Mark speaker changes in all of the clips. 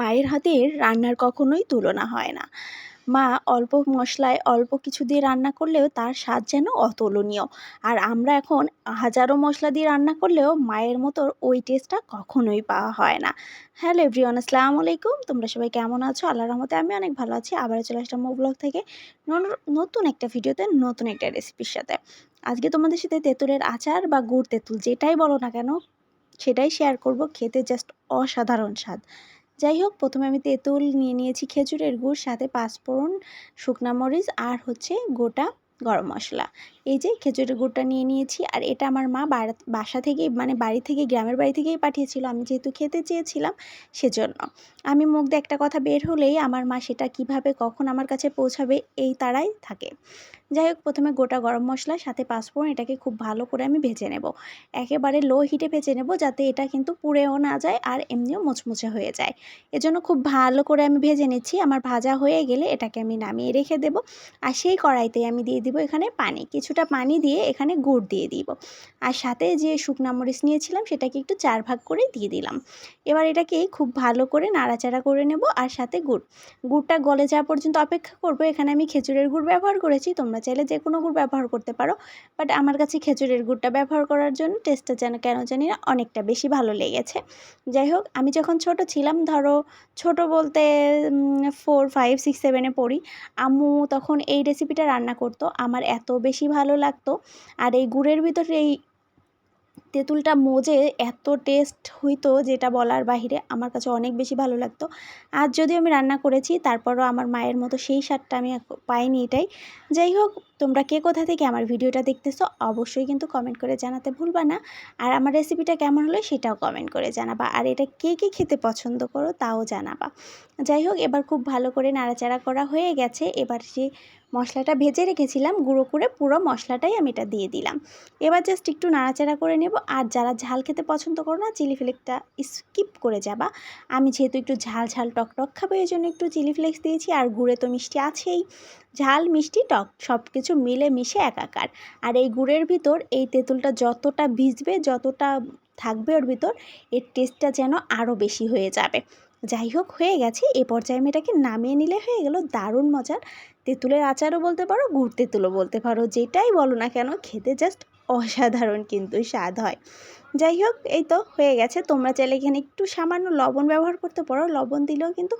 Speaker 1: মায়ের হাতের রান্নার কখনোই তুলনা হয় না। মা অল্প মশলায় অল্প কিছু দিয়ে রান্না করলেও তার স্বাদ যেন অতুলনীয়। আর আমরা এখন হাজারো মশলা দিয়ে রান্না করলেও মায়ের মতো ওই টেস্টটা কখনোই পাওয়া হয় না। হ্যালো এভরিওয়ান, আসসালামু আলাইকুম। তোমরা সবাই কেমন আছো? আল্লাহর রহমতে আমি অনেক ভালো আছি। আবার চলে আসলাম মো ব্লগ থেকে নতুন একটা ভিডিওতে নতুন একটা রেসিপির সাথে। আজকে তোমাদের সাথে তেঁতুলের আচার বা গুড় তেঁতুল যেটাই বলো না কেন, সেটাই শেয়ার করব। খেতে জাস্ট অসাধারণ স্বাদ। যাই হোক, প্রথমে আমি তেঁতুল নিয়ে নিয়েছি খেজুরের গুড়, সাথে পাঁচফোড়ন, শুকনা মরিচ, আর হচ্ছে গোটা গরম মশলা। এই যে খেজুরের গুড়টা নিয়ে নিয়েছি আর এটা আমার মা বাসা থেকেই মানে বাড়ি থেকে, গ্রামের বাড়ি থেকেই পাঠিয়েছিল। আমি যেহেতু খেতে চেয়েছিলাম সেজন্য। আমি মুখ দিয়ে একটা কথা বের হলেই আমার মা সেটা কীভাবে, কখন আমার কাছে পৌঁছাবে এই তারাই থাকে। যাই হোক, প্রথমে গোটা গরম মশলা, সাথে পাঁচফোড়ন, এটাকে খুব ভালো করে আমি ভেজে নেব। একেবারে লো হিটে ভেজে নেব যাতে এটা কিন্তু পুড়েও না যায় আর এমনিও মুচমুচে হয়ে যায়। এজন্য খুব ভালো করে আমি ভেজে নিচ্ছি। আমার ভাজা হয়ে গেলে এটাকে আমি নামিয়ে রেখে দেব। আর সেই কড়াইতে আমি দিয়ে দিব এখানে পানি। কিছুটা পানি দিয়ে এখানে গুড় দিয়ে দিব। আর সাথে যে শুকনা মরিচ নিয়েছিলাম সেটাকে একটু চার ভাগ করে দিয়ে দিলাম। এবার এটাকে খুব ভালো করে নাড়াচাড়া করে নেব আর সাথে গুড়। গুড়টা গলে যাওয়া পর্যন্ত অপেক্ষা করব। এখানে আমি খেজুরের গুড় ব্যবহার করেছি। তোমরা চাইলে যে কোনো গুড় ব্যবহার করতে পারো। বাট আমার কাছে খেজুরের গুড়টা ব্যবহার করার জন্য টেস্টটা যেন কেন জানি না অনেকটা বেশি ভালো লেগেছে। যাই হোক, আমি যখন ছোট ছিলাম, ধরো ছোট বলতে ফোর ফাইভ সিক্স সেভেনে পড়ি, আম্মু তখন এই রেসিপিটা রান্না করতো। আমার এত বেশি ভালো লাগতো। আর এই গুড়ের ভিতরে এই তেঁতুলটা মজে এত টেস্ট হইতো যেটা বলার বাহিরে, আমার কাছে অনেক বেশি ভালো লাগতো। আজ যদিও আমি রান্না করেছি, তারপরও আমার মায়ের মতো সেই স্বাদটা আমি পাইনি এটাই। যাই হোক তোমরা কে কোথা থেকে আমার ভিডিওটা দেখতেছো, অবশ্যই কিন্তু কমেন্ট করে জানাতে ভুলবা না। আর আমার রেসিপিটা কেমন হলো সেটাও কমেন্ট করে জানাবা। আর এটা কে কে খেতে পছন্দ করো তাও জানাবা। যাই হোক, এবার খুব ভালো করে নাড়াচাড়া করা হয়ে গেছে। এবার যে মশলাটা ভেজে রেখেছিলাম, গুঁড়ো করে পুরো মশলাটাই আমি এটা দিয়ে দিলাম। এবার জাস্ট একটু নাড়াচাড়া করে নেব। আর যারা ঝাল খেতে পছন্দ করো না চিলি ফ্লেক্সটা স্কিপ করে যাবা। আমি যেহেতু একটু ঝাল ঝাল টক টক খাব এই জন্য একটু চিলি ফ্লেক্স দিয়েছি। আর গুঁড়ে তো মিষ্টি আছেই। ঝাল, মিষ্টি, টক সব কিছু মিলে মিশে একাকার। আর এই গুড়ের ভিতর এই তেঁতুলটা যতটা ভিজবে, যতটা থাকবে ওর ভিতর, এর টেস্টটা যেন আরও বেশি হয়ে যাবে। যাই হোক, হয়ে গেছে। এ পর্যায়ে আমি এটাকে নামিয়ে নিলে হয়ে গেল দারুণ মজার তেঁতুলের আচারও বলতে পারো, গুড় তেঁতুলও বলতে পারো, যেটাই বলো না কেন, খেতে জাস্ট অসাধারণ কিন্তু স্বাদ হয়। যাই হোক, এই তো হয়ে গেছে। তোমরা চাইলে এখানে একটু সামান্য লবণ ব্যবহার করতে পারো। লবণ দিলেও কিন্তু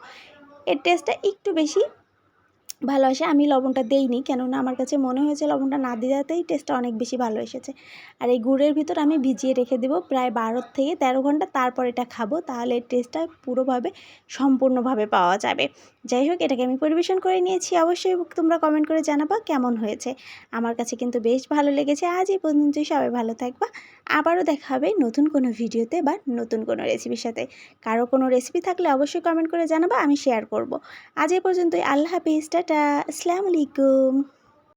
Speaker 1: এর টেস্টটা একটু বেশি ভালো আসে আমি লবণটা দেইনি। কেননা আমার কাছে মনে হয়েছে লবণটা না দেওয়াতেই টেস্টটা অনেক বেশি ভালো এসেছে। আর এই গুড়ের ভিতর আমি ভিজিয়ে রেখে দেবো প্রায় বারো থেকে তেরো ঘণ্টা, তারপর এটা খাব। তাহলে টেস্টটা পুরোভাবে, সম্পূর্ণভাবে পাওয়া যাবে। যাই হোক, এটাকে আমি পরিবেশন করে নিয়েছি। অবশ্যই তোমরা কমেন্ট করে জানাবা কেমন হয়েছে। আমার কাছে কিন্তু বেশ ভালো লেগেছে। আজ এই পর্যন্তই সবাই ভালো থাকবা। আবারও দেখা হবে নতুন কোনো ভিডিওতে বা নতুন কোনো রেসিপির সাথে। কারও কোনো রেসিপি থাকলে অবশ্যই কমেন্ট করে জানাবা, আমি শেয়ার করব। আজ এই পর্যন্তই। আল্লাহ হাফিজ, টাটা। আসসালামু আলাইকুম